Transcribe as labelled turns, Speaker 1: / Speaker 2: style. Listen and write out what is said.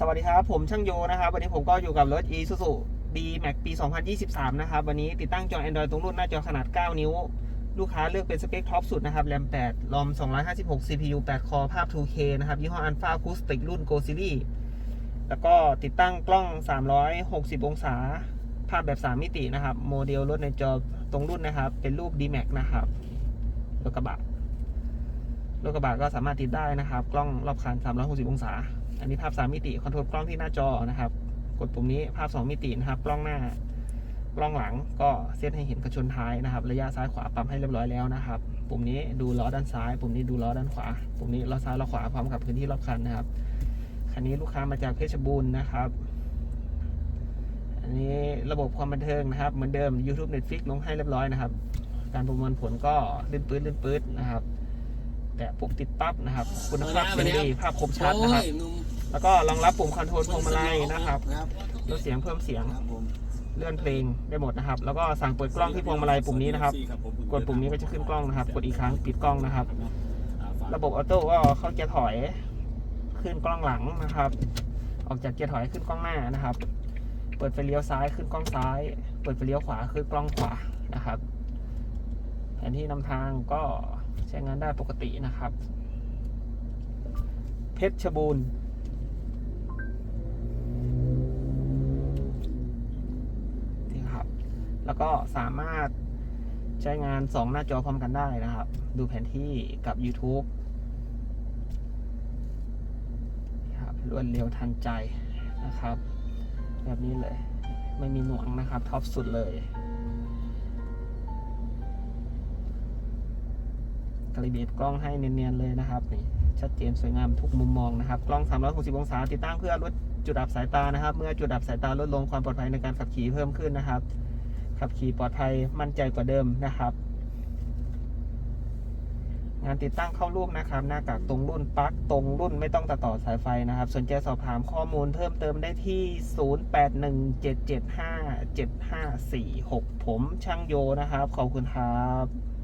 Speaker 1: สวัสดีครับ ผมช่างโยนะครับ วันนี้ผมก็อยู่กับรถ Isuzu D-Max ปี 2023 นะครับ วันนี้ติดตั้งจอ Android ตรงรุ่นหน้าจอขนาด 9 นิ้ว ลูกค้าเลือกเป็นสเปคท็อปสุดนะครับ แรม 8 รอม 256 CPU 8 คอ ภาพ 2K นะครับ ยี่ห้อ Alpha Acoustic รุ่น Go Series แล้วก็ติดตั้งกล้อง 360 องศา ภาพแบบ 3 มิตินะครับ โมเดลรถในจอตรงรุ่นนะครับ เป็นรูป D-Max นะครับรถกระบะรถกระบะก็สามารถติดได้นะครับ กล้องรอบคัน360 องศา อันนี้ภาพ 3 มิติคอนโทรลกล้องที่หน้าจอนะครับ กดปุ่มนี้ภาพ 2 มิตินะครับ กล้องหน้ากล้องหลังก็เซตให้เห็นกระชนท้ายนะครับ ระยะซ้ายขวาปรับให้เรียบร้อยแล้วนะครับ ปุ่มนี้ดูล้อด้านซ้าย ปุ่มนี้ดูล้อด้านขวา ปุ่มนี้ล้อซ้ายล้อขวาพร้อมกับพื้นที่รอบคันนะครับ คันนี้ลูกค้ามาจากเพชรบูรณ์นะครับ อันนี้ระบบความบันเทิงนะครับ เหมือนเดิม YouTube Netflix ลงให้เรียบร้อยนะครับ การประมวลผลก็ลื่นปื้ดลื่นปื้ดนะครับ แต่ปุ๊บติดปั๊บนะครับ คุณภาพดีภาพคมชัดนะครับ แล้วก็รองรับปุ่มคอนโทรลพวงมาลัยนะครับ
Speaker 2: ครับ
Speaker 1: ลดเสียงเพิ่มเสียง
Speaker 2: ครับผม
Speaker 1: เลื่อนเพลงได้หมดนะครับ แล้วก็สั่งเปิดกล้องที่พวงมาลัยปุ่มนี้นะครับ กดปุ่มนี้ก็จะขึ้นกล้องนะครับ กดอีกครั้งปิดกล้องนะครับ ระบบออโต้ก็เข้าเกียร์ถอยขึ้นกล้องหลังนะครับ ออกจากเกียร์ถอยขึ้นกล้องหน้านะครับ เปิดไฟเลี้ยวซ้ายขึ้นกล้องซ้าย เปิดไฟเลี้ยวขวาขึ้นกล้องขวานะครับแผนที่นำทางก็ใช้งานได้ปกตินะครับ เพชรบูรณ์ แล้วก็สามารถใช้งาน 2 หน้าจอพร้อมกันได้นะครับ ดูแผนที่กับ YouTube ครับรวดเร็วทันใจนะครับ แบบนี้เลย ไม่มีหน่วงนะครับ ท็อปสุดเลยกริเบตกล้องให้เนียนๆเลยนะครับนี่ชัดเจนสวยงามทุกมุมมองนะครับ กล้อง 360 องศาติดตั้งเพื่อลดจุดอับสายตานะครับ เมื่อจุดอับสายตาลดลงความปลอดภัยในการขับขี่เพิ่มขึ้นนะครับ ขับขี่ปลอดภัยมั่นใจกว่าเดิมนะครับ งานติดตั้งเข้ารูปนะครับ หน้ากากตรงรุ่นปลั๊กตรงรุ่นไม่ต้องตัดต่อสายไฟนะครับสนใจสอบถามข้อมูลเพิ่มเติมได้ที่ 0817757546 ผมช่างโยนะครับ ขอบคุณครับ